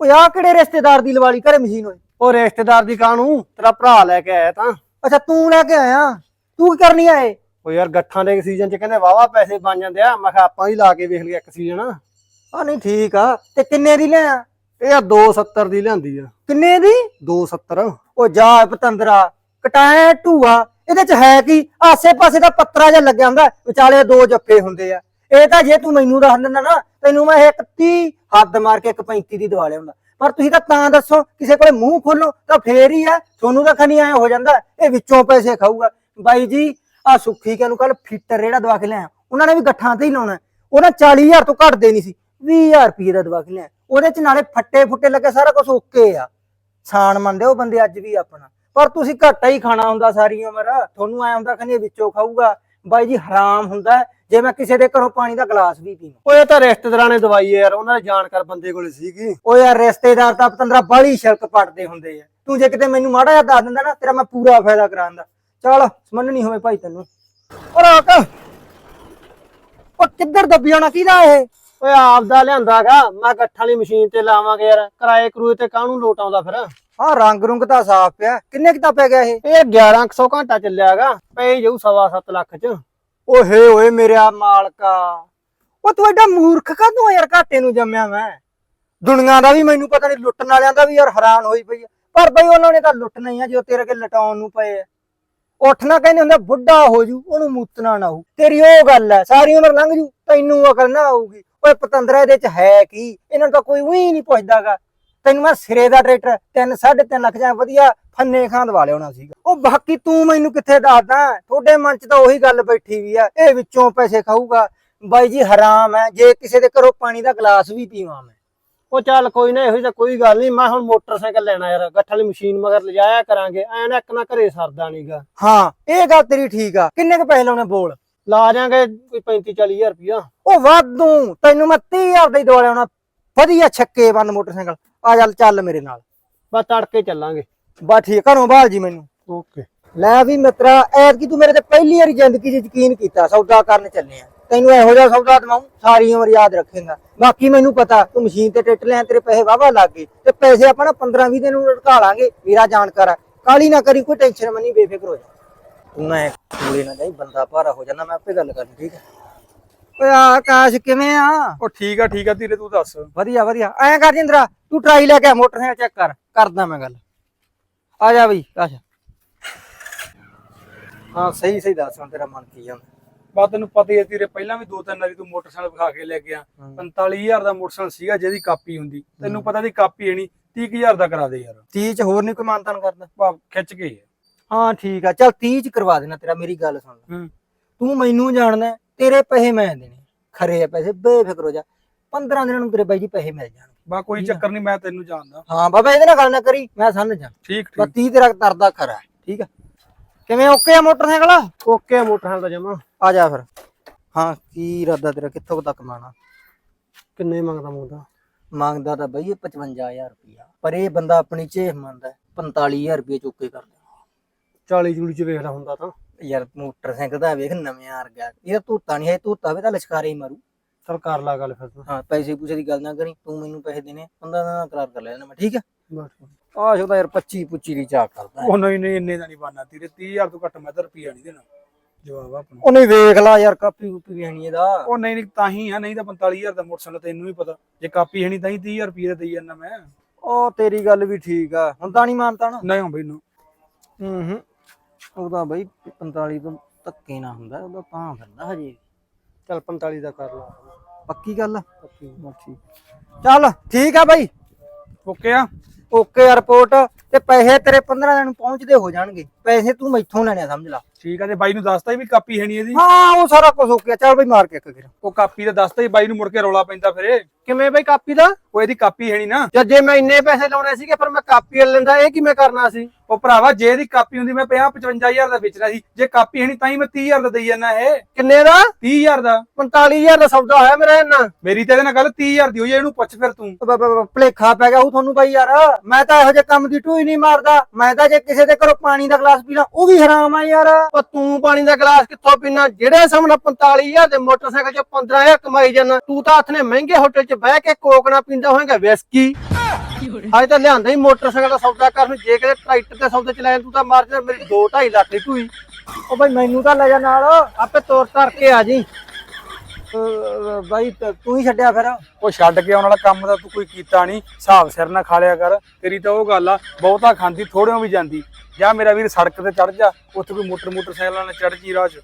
ਓਏ ਆ ਕਿਹੜੇ ਰਿਸ਼ਤੇਦਾਰ ਦੀ ਲਵਾਲੀ ਘਰੇ ਮਸ਼ੀਨ ਓਏ ਉਹ ਰਿਸ਼ਤੇਦਾਰ ਦੀ ਕਾਹਨੂੰ? ਤੇਰਾ ਭਰਾ ਲੈ ਕੇ ਆਇਆ ਤਾਂ। ਅੱਛਾ ਤੂੰ ਲੈ ਕੇ ਆਇਆ? ਤੂੰ ਕੀ ਕਰਨੀ ਆਏ? ਉਹ ਯਾਰ ਗੱਠਾਂ ਦੇ ਸੀਜ਼ਨ ਚ ਕਹਿੰਦੇ ਵਾਵਾ ਪੈਸੇ ਬਣ ਜਾਂਦੇ ਆ। ਮੈਂ ਕਿਹਾ ਆਪਾਂ ਹੀ ਲਾ ਕੇ ਵੇਖ ਲਿਆ ਇੱਕ ਸੀਜ਼ਨ ਆ ਨਹੀਂ ਠੀਕ ਆ। ਤੇ ਕਿੰਨੇ ਦੀ ਲਿਆ ਇਹ ਆ 270 ਦੀ ਲਿਆਂਦੀ ਆ। ਕਿੰਨੇ ਦੀ? 270 ਉਹ ਜਾ ਪਤੰਦਰਾ ਕਟਾਇਆ ਟੂਆ ਇਹਦੇ ਚ ਹੈ ਕੀ? ਆਸੇ-ਪਾਸੇ ਦਾ ਪੱਤਰਾ ਜਿਹਾ ਲੱਗਿਆ ਹੁੰਦਾ। ਵਿਚਾਲੇ ਦੋ ਜੱਫੇ ਹੁੰਦੇ ਆ। ਇਹ ਤਾਂ ਜੇ ਤੂੰ ਮੈਨੂੰ ਦੱਸ ਦਿੰਦਾ ਨਾ, ਤੈਨੂੰ ਮੈਂ ਇੱਕ 30 ਹੱਦ ਮਾਰ ਕੇ ਇੱਕ 35 ਦੀ ਦਵਾ ਲਿਆਉਂਦਾ। ਪਰ ਤੁਸੀਂ ਤਾਂ ਤਾਂ ਦੱਸੋ, ਕਿਸੇ ਕੋਲੇ ਮੂੰਹ ਖੋਲੋ ਤਾਂ ਫੇਰ ਹੀ ਆ ਤੁਹਾਨੂੰ ਤਾਂ ਖਣੀ ਆਇਆ ਹੋ ਜਾਂਦਾ, ਇਹ ਵਿੱਚੋਂ ਪੈਸੇ ਖਾਊਗਾ। ਬਾਈ ਜੀ ਆ ਸੁੱਖੀ ਕੇ ਕੱਲ ਫਿੱਟਰ ਜਿਹੜਾ ਦਵਾ ਕੇ ਲਿਆ ਉਹਨਾਂ ਨੇ ਵੀ ਗੱਠਾਂ ਤੇ ਹੀ ਲਾਉਣਾ। ਉਹਨਾਂ 40000 ਤੋਂ ਘੱਟ ਦੇ ਦੇਣੀ ਸੀ 20000 ਰੁਪਏ ਦਾ ਦਵਾ ਕੇ ਲਿਆ ਉਹਦੇ ਚ ਨਾਲੇ ਫੱਟੇ ਫੁੱਟੇ ਲੱਗੇ, ਸਾਰਾ ਕੁਝ ਓਕੇ ਆ। ਸਾਨ ਮੰਨਦੇ ਉਹ ਬੰਦੇ ਅੱਜ ਵੀ ਆਪਣਾ। ਪਰ ਤੁਸੀਂ ਘਾਟਾ ਹੀ ਖਾਣਾ ਹੁੰਦਾ, ਸਾਰੀ ਉਮਰ। ਤੁਹਾਨੂੰ ਐ ਹੁੰਦਾ ਕਹਿੰਦੇ ਵਿੱਚੋਂ ਖਾਊਗਾ। ਬਾਈ ਜੀ, ਹਰਾਮ ਹੁੰਦਾ। ਜੇ ਮੈਂ ਕਿਸੇ ਦੇ ਘਰੋਂ ਪਾਣੀ ਦਾ ਗਲਾਸ ਵੀ ਪੀਵਾਂ। ਇਹ ਤਾਂ ਰਿਸ਼ਤੇਦਾਰਾਂ ਨੇ ਦਵਾਈ ਆ ਯਾਰ ਉਹਨਾਂ ਦੇ ਜਾਣਕਾਰ ਬੰਦੇ ਕੋਲੇ ਸੀਗੀ। ਉਹ ਯਾਰ ਰਿਸ਼ਤੇਦਾਰ ਤਾਂ ਪਤੰਦਰਾ ਬਾਲੀ ਸ਼ਰਕ ਪੜਦੇ ਹੁੰਦੇ ਆ। ਤੂੰ ਜੇ ਕਿਤੇ ਮੈਨੂੰ ਮਾੜਾ ਜਿਹਾ ਦੱਸ ਦਿੰਦਾ ਨਾ ਤੇਰਾ ਮੈਂ ਪੂਰਾ ਫਾਇਦਾ ਕਰਾਂਦਾ ਚੱਲ ਸਮਝਣੀ ਹੋਵੇ ਭਾਈ ਤੈਨੂੰ। ਓ ਰੋਕ ਉਹ ਕਿੱਧਰ ਦੱਬੀ ਆਉਣਾ ਕਿਹਦਾ ਇਹ? ਓਏ ਆਪਦਾ ਲਿਆਂਦਾਗਾ ਮੈਂ ਗੱਠਾਂ ਵਾਲੀ ਮਸ਼ੀਨ ਤੇ ਲਾਵਾਂਗੇ ਯਾਰ ਕਿਰਾਏ ਕਰੂਏ ਤੇ ਕਾਹਨੂੰ ਲੋਟ ਆਉਂਦਾ ਫਿਰ? ਹਾਂ ਰੰਗ ਰੁੰਗ ਤਾਂ ਸਾਫ਼ ਪਿਆ ਕਿੰਨੇ ਕਿਤਾ ਪੈ ਗਿਆ ਇਹ? ਇਹ 1100 ਘੰਟਾ ਚੱਲਿਆਗਾ ਪਈ ਜਾਊ ਸਵਾ ਸੱਤ ਲੱਖ ਚ। ਓਹੇ ਓਏ ਮੇਰਾ ਮਾਲਕਾ। ਉਹ ਤੂੰ ਐਡਾ ਮੂਰਖ ਕਾਹਦੋਂ ਯਾਰ, ਘਾਟੇ ਨੂੰ ਜੰਮਿਆ ਮੈਂ। ਦੁਨੀਆ ਦਾ ਵੀ ਮੈਨੂੰ ਪਤਾ ਨਹੀਂ, ਲੁੱਟਣ ਵਾਲਿਆਂ ਦਾ ਵੀ ਯਾਰ ਹੈਰਾਨ ਹੋਈ ਪਈ ਆ। ਪਰ ਬਈ ਉਹਨਾਂ ਨੇ ਤਾਂ ਲੁੱਟਣਾ ਹੀ ਆ, ਜੋ ਤੇਰੇ ਕੇ ਲਟਾਉਣ ਨੂੰ ਪਏ ਉੱਠ ਨਾ ਕਹਿੰਦੇ ਹੁੰਦਾ ਬੁੱਢਾ ਹੋ ਜੂ, ਉਹਨੂੰ ਮੂਤਣਾ ਨਾ ਹੋਊ। ਤੇਰੀ ਉਹ ਗੱਲ ਐ ਸਾਰੀ ਉਮਰ ਲੰਘ ਜੂ, ਤੈਨੂੰ ਅਕਲ ਨਾ ਆਊਗੀ। ਓਏ ਪਤੰਦਰਾ ਇਹਦੇ ਚ ਹੈ ਕੀ? ਇਹਨਾਂ ਨੂੰ ਤਾਂ ਕੋਈ ਉਹੀ ਨਹੀਂ ਪੁੱਛਦਾਗਾ। ਤੈਨੂੰ ਮੈਂ ਸਿਰੇ ਦਾ ਟਰੈਕਟਰ 3 3.5 ਲੱਖ ਜਾਂ ਵਧੀਆ ਫੰਨੇ ਖਾਂ ਦਵਾ ਲਿਆਉਣਾ ਸੀਗਾ। ਉਹ ਬਾਕੀ ਤੂੰ ਮੈਨੂੰ ਕਿੱਥੇ ਦੱਸਦਾ? ਤੁਹਾਡੇ ਮਨ 'ਚ ਤਾਂ ਉਹੀ ਗੱਲ ਬੈਠੀ ਵੀ ਆ। ਇਹ ਵਿੱਚੋਂ ਪੈਸੇ ਖਾਊਗਾ। ਬਾਈ ਜੀ ਹਰਾਮ ਹੈ। ਜੇ ਕਿਸੇ ਦੇ ਘਰੋਂ ਪਾਣੀ ਦਾ ਗਲਾਸ ਵੀ ਪੀਵਾਂ ਮੈਂ। ਉਹ ਚੱਲ ਕੋਈ ਨਾ ਇਹੋ ਜਿਹਾ ਕੋਈ ਗੱਲ ਨਹੀਂ ਮੈਂ ਹੁਣ ਮੋਟਰਸਾਈਕਲ ਲੈਣਾ ਯਾਰ। ਗੱਠ ਵਾਲੀ ਮਸ਼ੀਨ ਮਗਰ ਲਿਜਾਇਆ ਕਰਾਂਗੇ। ਐ ਨਾ ਇੱਕ ਨਾ ਘਰੇ ਸਰਦਾ ਨਹੀਂਗਾ ਹਾਂ ਇਹ ਗੱਲ ਤੇਰੀ ਠੀਕ ਆ। ਕਿੰਨੇ ਕੁ ਪੈਸੇ ਲਾਉਣੇ ਬੋਲ? ਲਾ ਜਾਾਂਗੇ ਕੋਈ 35 40000 ਰੁਪਇਆ। ਉਹ ਵਾਧੂ। ਤੈਨੂੰ ਮੈਂ 30000 ਦਾ ਦਵਾ ਲਿਆਉਣਾ। ਵਧੀਆ ਛੱਕੇ ਬੰਦ ਮੋਟਰਸਾਈਕਲ। ਆ ਚੱਲ ਚੱਲ ਮੇਰੇ ਨਾਲ। ਬਸ ਤੜਕੇ ਚੱਲਾਂਗੇ। ਬਾ ਠੀਕ ਘਰੋਂ ਬਾਹਰ ਜੀ ਮੈਨੂੰ। ਓਕੇ। ਲੈ ਵੀ ਮਿੱਤਰਾ ਐਤਕੀ ਤੂੰ ਮੇਰੇ ਤੇ ਪਹਿਲੀ ਵਾਰੀ ਜ਼ਿੰਦਗੀ 'ਚ ਯਕੀਨ ਕੀਤਾ ਸੌਦਾ ਕਰਨ ਚੱਲੇ ਆ। ਤੈਨੂੰ ਇਹੋ ਜਿਹਾ ਸੌਦਾ ਦਵਾਉਂ ਸਾਰੀ ਉਮਰ ਯਾਦ ਰੱਖੇਗਾ। ਬਾਕੀ ਮੈਨੂੰ ਪਤਾ ਤੂੰ ਮਸ਼ੀਨ ਤੇ ਟਿੱਟ ਲਿਆ ਤੇਰੇ ਪੈਸੇ ਵਾਵਾ ਲੱਗ ਗਏ। ਤੇ ਪੈਸੇ ਆਪਾਂ ਨਾ 15 20 ਦਿਨ ਨੂੰ ਰੁਕਾ ਲਾਂਗੇ ਮੇਰਾ ਜਾਣਕਾਰ ਆ ਕਾਲੀ ਨਾ ਕਰੀ ਕੋਈ ਟੈਨਸ਼ਨ ਮਨੀ ਬੇਫਿਕਰ ਹੋ ਜਾ। ਤੂੰ ਨਾ ਕੋਲੇ ਨਾ ਜਾਈ ਬੰਦਾ ਭਾਰਾ ਹੋ ਜਾਂਦਾ ਮੈਂ ਆਪੇ ਗੱਲ ਕਰਨੀ ਠੀਕ ਹੈ ਓਏ ਆਕਾਸ਼ ਕਿਵੇਂ ਆ? ਉਹ ਠੀਕ ਆ ਠੀਕ ਆ ਧੀਰੇ ਤੂੰ ਦੱਸ। ਵਧੀਆ ਵਧੀਆ। ਐਂ ਕਰ ਜਿੰਦਰਾ ਤੂੰ ਟਰਾਈ ਲੈ ਕੇ ਆ ਮੋਟਰਸਾਈਕਲ ਚੈੱਕ ਕਰ। ਕਰਦਾ ਮੈਂ ਗੱਲ। ਆ ਜਾ ਬਈ ਆ ਜਾ। ਹਾਂ ਸਹੀ ਸਹੀ ਦੱਸ ਹੁਣ ਤੇਰਾ ਮਨ ਕੀ ਜਾਂਦਾ। ਬਾ ਤੈਨੂੰ ਪਤਾ ਹੀ ਹੈ ਧੀਰੇ ਪਹਿਲਾਂ ਵੀ ਦੋ ਤਿੰਨ ਵਾਰੀ ਤੂੰ ਮੋਟਰਸਾਈਕਲ ਵਿਖਾ ਕੇ ਲੈ ਗਿਆ 45000 ਦਾ ਮੋਟਰਸਾਈਕਲ ਸੀਗਾ ਜਿਹਦੀ ਕਾਪੀ ਹੁੰਦੀ। ਤੈਨੂੰ ਪਤਾ ਦੀ ਕਾਪੀ ਹੈ ਨਹੀਂ 30000 ਦਾ ਕਰਾ ਦੇ ਯਾਰ। 30 ਚ ਹੋਰ ਨਹੀਂ ਕੋਈ ਮਾਨਤਾਨ ਕਰਦਾ? ਬਾ ਖਿੱਚ ਕੇ ਹੀ ਠੀਕ ਆ। ਚੱਲ 30 ਚ ਕਰਵਾ ਦੇਣਾ ਤੇਰਾ ਮੇਰੀ ਗੱਲ ਸੁਣ। ਤੂੰ ਮੈਨੂੰ ਜਾਣਦਾ ਤੇਰੇ ਪੈਸੇ ਮੈਂ ਦੇਣੇ ਖਰੇ ਆ ਪੈਸੇ ਬੇਫਿਕਰ ਹੋ ਜਾ। 15 ਦਿਨਾਂ ਨੂੰ ਤੇਰੇ ਬਾਈ ਜੀ ਪੈਸੇ ਮਿਲ ਜਾਣਗੇ। ਬਾ ਕੋਈ ਚੱਕਰ ਨਹੀਂ ਮੈਂ ਤੈਨੂੰ ਜਾਣਦਾ। ਹਾਂ ਬਾਬਾ ਇਹਦੇ ਨਾਲ ਗੱਲ ਨਾ ਕਰੀ ਮੈਂ ਸਮਝ ਜਾ। ਠੀਕ ਠੀਕ। 30 ਤੇਰਾ ਤਰਦਾ ਖਰਾ ਠੀਕ ਆ। ਕਿਵੇਂ ਓਕੇ ਆ ਮੋਟਰਸਾਈਕਲ? ਓਕੇ ਮੋਟਰਸਾਈਕਲ ਦਾ ਜਮਾ। ਆ ਜਾ ਫਿਰ। ਹਾਂ ਕੀ ਇਰਾਦਾ ਤੇਰਾ ਕਿੱਥੋਂ ਤੱਕ ਮਾਣਾ? ਕਿੰਨੇ ਮੰਗਦਾ ਮੁੰਡਾ? ਮੰਗਦਾ ਤਾਂ ਬਈ ਇਹ 55000 ਰੁਪਇਆ ਪਰ ਇਹ ਬੰਦਾ ਆਪਣੀ ਚੇਹ ਮੰਨਦਾ ਹੈ, 45000 ਰੁਪਏ ਚੁੱਕੇ ਕਰਦਾ 40 ਜੂੜੀ ਚ ਵੇਖਦਾ ਹੁੰਦਾ ਤਾਂ। ਯਾਰ ਮੋਟਰਸਾਈਕਲ ਦਾ ਵੇਖ ਨਵਿਆਂ ਗਿਆ। ਇਹ ਧੂਤਾ ਨਹੀਂ ਹੈ ਧੂਤਾ ਵੀ ਤਾਂ ਲਸ਼ਕਾਰੇ ਹੀ ਮਾਰੂ। ਚੱਲ ਕਰ ਲਾ ਗੱਲ ਫਿਰ ਤੂੰ। ਹਾਂ ਪੈਸੇ ਪੂਸੇ ਦੀ ਗੱਲ ਨਾ ਕਰੀ ਤੂੰ ਮੈਨੂੰ ਪੈਸੇ ਦੇਣੇ 15 ਦਿਨਾਂ ਦਾ ਕਰਾਰ ਕਰ ਲੈਣਾ ਮੈਂ ਠੀਕ ਹੈ ਆਹ ਸ਼ੋਦਾ ਯਾਰ 25 25 ਦੀ ਚਾਹ ਕਰਦਾ। ਉਹ ਨਹੀਂ ਨਹੀਂ ਇੰਨੇ ਦਾ ਨਹੀਂ ਬਣਨਾ ਧੀਰੇ 30000 ਤੋਂ ਘੱਟ ਮੈਂ ਤਾਂ ਰੁਪਿਆ ਨਹੀਂ ਦੇਣਾ। ਜਵਾਬ ਆਪਣਾ। ਉਹ ਨਹੀਂ ਵੇਖ ਲਾ ਯਾਰ ਕਾਪੀ ਕੂਪੀ ਵੀ ਨਹੀਂ ਇਹਦਾ। ਉਹ ਨਹੀਂ ਨਹੀਂ ਤਾਂ ਹੀ ਆ ਨਹੀਂ ਤਾਂ 45000 ਦਾ ਮੋਟਰਸਾਈਕਲ ਤੈਨੂੰ ਵੀ ਪਤਾ। ਜੇ ਕਾਪੀ ਹੈ ਨਹੀਂ ਤਾਂ ਹੀ 30000 ਰੁਪਏ ਦਾ ਦੇਈ ਜਾਂਦਾ ਮੈਂ। ਉਹ ਤੇਰੀ ਗੱਲ ਵੀ ਠੀਕ ਆ ਹੁਣ ਤਾਂ ਨਹੀਂ ਮੰਨਤਾ ਨਾ। ਨਹੀਂ ਬਈ ਨੂੰ। ਹੂੰ ਹੂੰ। ਉਹਦਾ ਬਈ 45 ਤੋਂ ਧੱਕੇ ਨਾ ਹੁੰਦਾ ਉਹਦਾ ਤਾਂ ਫਿਰਦਾ ਹਜੇ। ਚੱਲ 45 ਦਾ ਕਰ ਲਾ। ਪੱਕੀ ਗੱਲ ਆ? ਪੱਕੀ। ਬਸ ਠੀਕ। ਚੱਲ ਠੀਕ ਆ ਬਾਈ। ਓਕੇ ਆ। ਓਕੇ ਆ ਰਿਪੋਰਟ ਤੇ ਪੈਸੇ ਤੇਰੇ 15 ਦਿਨ ਨੂੰ ਪਹੁੰਚਦੇ ਹੋ ਜਾਣਗੇ। ਪੈਸੇ ਤੂੰ ਮੈਥੋਂ ਲੈਣੇ ਆ, ਸਮਝ ਲਾ। ਠੀਕ ਆ ਤੇ ਬਾਈ ਨੂੰ ਦੱਸਤਾ ਸੀ ਵੀ ਕਾਪੀ ਹੈ ਨਹੀਂ ਇਹਦੀ? ਹਾਂ ਉਹ ਸਾਰਾ ਕੁਝ ਓਕੇ ਆ ਚੱਲ ਬਈ ਮਾਰ ਕੇ ਇੱਕ ਫਿਰ। ਉਹ ਕਾਪੀ ਦਾ ਦੱਸਤਾ ਸੀ ਬਾਈ ਨੂੰ ਮੁੜ ਕੇ ਰੌਲਾ ਪੈਂਦਾ ਫਿਰ। ਇਹ। ਕਿਵੇਂ ਬਈ ਕਾਪੀ ਦਾ? ਉਹ ਇਹਦੀ ਕਾਪੀ ਹੈ ਨਹੀਂ ਨਾ। ਜਦ ਜੇ ਮੈਂ ਇੰਨੇ ਪੈਸੇ ਲਾਉਣੇ ਸੀਗੇ ਪਰ ਮੈਂ ਕਾਪੀ ਲੈ ਲੈਂਦਾ। ਇਹ ਕਿਵੇਂ ਕਰਨਾ ਸੀ? ਉਹ ਭਰਾਵਾ ਜੇ ਇਹਦੀ ਕਾਪੀ ਹੁੰਦੀ ਮੈਂ 50 55000 ਦਾ ਵੇਚਣਾ ਸੀ। ਜੇ ਕਾਪੀ ਹੈ ਨਹੀਂ ਤਾਂ ਹੀ ਮੈਂ 30000 ਦਾ ਦੇਈ ਜਾਂਦਾ ਇਹ। ਕਿੰਨੇ ਦਾ? 30000 ਦਾ। 45000 ਦਾ ਸੌਦਾ ਹੋਇਆ ਮੇਰਾ ਇਹਨਾਂ ਮੇਰੀ ਤੇ ਇਹਦੇ ਨਾਲ ਗੱਲ 30000 ਦੀ ਹੋਈ ਹੈ, ਇਹਨੂੰ ਪੁੱਛ ਫਿਰ ਤੂੰ। ਭੁਲੇਖਾ ਪੈ ਗਿਆ ਉਹ ਤੁਹਾਨੂੰ ਬਾਈ ਯਾਰ। ਮੈਂ ਤਾਂ ਇਹੋ ਜਿਹੇ ਕੰਮ ਦੀ ਟੂਈ ਨਹੀਂ ਮਾਰਦਾ। ਮੈਂ ਤਾਂ ਜੇ ਕਿਸੇ ਦੇ ਘਰੋਂ ਪਾਣੀ ਦਾ ਗਲਾਸ ਪੀਣਾ ਉਹ ਵੀ ਹਰਾਮ ਆ ਯਾਰ। ਉਹ ਤੂੰ ਪਾਣੀ ਦਾ ਗਲਾਸ ਕਿੱਥੋਂ ਪੀਣਾ? ਜਿਹੜੇ ਸਾਹਮਣੇ 45000 ਦੇ ਮੋਟਰਸਾਈਕਲ 'ਚ 15000 ਕਮਾਈ ਜਾਂਦਾ ਤੂੰ ਤਾਂ ਹੱਥ ਨੇ ਮਹਿੰਗੇ ਹੋਟਲ 'ਚ ਬਹਿ ਕੇ ਕੋਕ ਨਾ ਪੀਂਦਾ ਹੋਏਗਾ ਵਿਸਕੀ। ਅੱਜ ਤਾਂ ਲਿਆਂਦਾ ਹੀ ਮੋਟਰਸਾਈਕਲ ਦਾ ਸੌਦਾ ਕਰਨ ਜੇ ਕਿਤੇ ਟਰੈਕਟਰ ਤੇ ਸੌਦੇ ਚਲਾਇਆ ਤੂੰ ਤਾਂ ਮਾਰ ਜਾ ਮੇਰੀ 2 2.5 ਲੱਖ ਦੀ ਢੂਈ ਉਹ ਬਾਈ ਮੈਨੂੰ ਤਾਂ ਲੈ ਜਾ ਨਾਲ। ਆਪੇ ਤੋਰ ਧਰ ਕੇ ਆ ਜੀ। ਅਹ, ਬਾਈ, ਤ- ਤੂੰ ਹੀ ਛੱਡਿਆ ਫਿਰ। ਉਹ ਛੱਡ ਕੇ ਆਉਣ ਵਾਲਾ ਕੰਮ ਤਾਂ ਤੂੰ ਕੋਈ ਕੀਤਾ ਨਹੀਂ। ਹਿਸਾਬ ਸਿਰ ਨਾ ਖਾ ਲਿਆ ਕਰ। ਤੇਰੀ ਤਾਂ ਉਹ ਗੱਲ ਆ, ਬਹੁਤਾ ਖਾਂਦੀ, ਥੋੜਿਓਂ ਵੀ ਜਾਂਦੀ। ਜਾਂ ਮੇਰਾ ਵੀਰ ਸੜਕ ਤੇ ਚੜ ਜਾ। ਉੱਥੇ ਕੋਈ ਮੋਟਰ ਮੋਟਰਸਾਈਕਲਾਂ ਨਾਲ ਚੜ ਜੀ ਰਾਹ 'ਚ।